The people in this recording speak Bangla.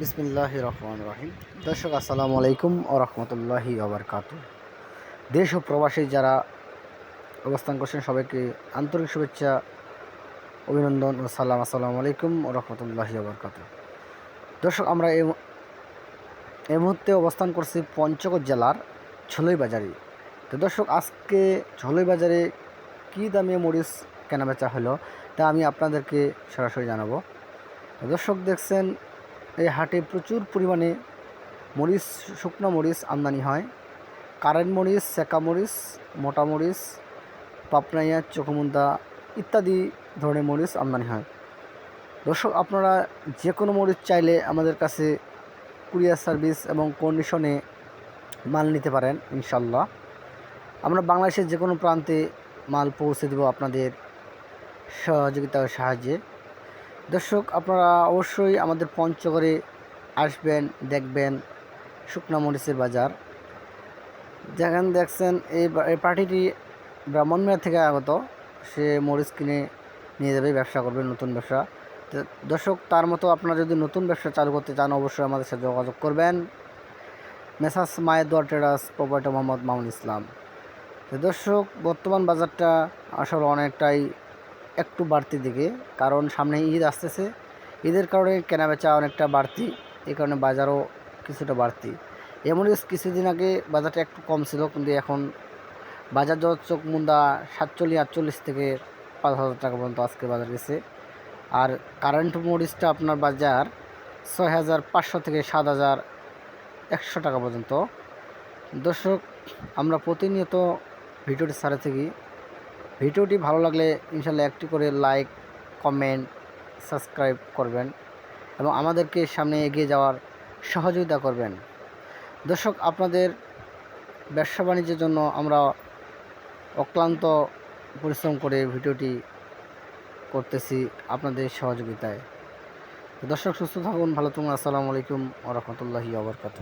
বিসমিল্লাহ রহমান রহিম। দর্শক, আসসালামু আলাইকুম ও রহমতুল্লাহি আবরকাত দেশ ও প্রবাসী যারা অবস্থান করছেন, সবাইকে আন্তরিক শুভেচ্ছা, অভিনন্দন ও সালাম। আসসালামু আলাইকুম ও রহমতুল্লাহি আবরকাত দর্শক, আমরা এই মুহূর্তে অবস্থান করছি পঞ্চগড় জেলার বাজারে। তো দর্শক, আজকে বাজারে কী দামে মরিচ কেনাবেচা হলো তা আমি আপনাদেরকে সরাসরি জানাব। দর্শক, দেখছেন হাটে প্রচুর পরিমাণে মরিচ, শুকনো মরিচ আমদানি হয়। কারেন্ট মরিচ, সেকা মরিচ, মোটা মরিচ পাপনাইয়া চোখমুন্দা ইত্যাদি ধরনের মরিচ আমদানি হয়। দর্শক, আপনারা যে কোনো মরিচ চাইলে আমাদের কাছে কুরিয়ার সার্ভিস এবং কন্ডিশনে মাল নিতে পারেন, ইনশাল্লাহ। আমরা বাংলাদেশের যে কোনো প্রান্তে মাল পৌঁছে দেব আপনাদের সহযোগিতার সাহায্যে। দর্শক, আপনারা অবশ্যই আমাদের পঞ্চগড়ে আসবেন, দেখবেন শুকনা মরিচের বাজার। যেখানে দেখছেন এই পার্টিটি ব্রাহ্মণমিয়া থেকে আগত। সে মরিচ কিনে নিয়ে যাবে, ব্যবসা করবে, নতুন ব্যবসা। দর্শক, তার মতো আপনারা যদি নতুন ব্যবসা চালু করতে চান, অবশ্যই আমাদের সাথে যোগাযোগ করবেন। মেসাস মায়ের দোয়ার ট্রেডার্স প্রোপাইটার মোহাম্মদ মামুন ইসলাম। দর্শক, বর্তমান বাজারটা আসলে অনেকটাই একটু বাড়তি দিকে কারণ সামনে ঈদ আসতেছে। ঈদের কারণে কেনাবেচা অনেকটা বাড়তি এই কারণে বাজারও কিছুটা বাড়তি। এমন কিছুদিন আগে বাজারটা একটু কম ছিল, কিন্তু এখন বাজার যত চোখ মুন্দা সাতচল্লিশ, আটচল্লিশ থেকে পাঁচ হাজার টাকা পর্যন্ত আজকে বাজার গেছে। আর কারেন্ট মরিচটা আপনার বাজার ছয় হাজার পাঁচশো থেকে সাত হাজার একশো টাকা পর্যন্ত। দর্শক, আমরা প্রতিনিয়ত ভিডিওটি ছাড়ে থাকি। ভিডিওটি ভালো লাগলে ইনশাল্লাহ একটি করে লাইক, কমেন্ট, সাবস্ক্রাইব করবেন এবং আমাদেরকে সামনে এগিয়ে যাওয়ার সহযোগিতা করবেন। দর্শক, আপনাদের ব্যবসা বাণিজ্যের জন্য আমরা অক্লান্ত পরিশ্রম করে ভিডিওটি করতেছি আপনাদের সহযোগিতায়। দর্শক, সুস্থ থাকুন, ভালো থাকুন, আসসালামু আলাইকুম ও রহমতুল্লাহি আবরকাত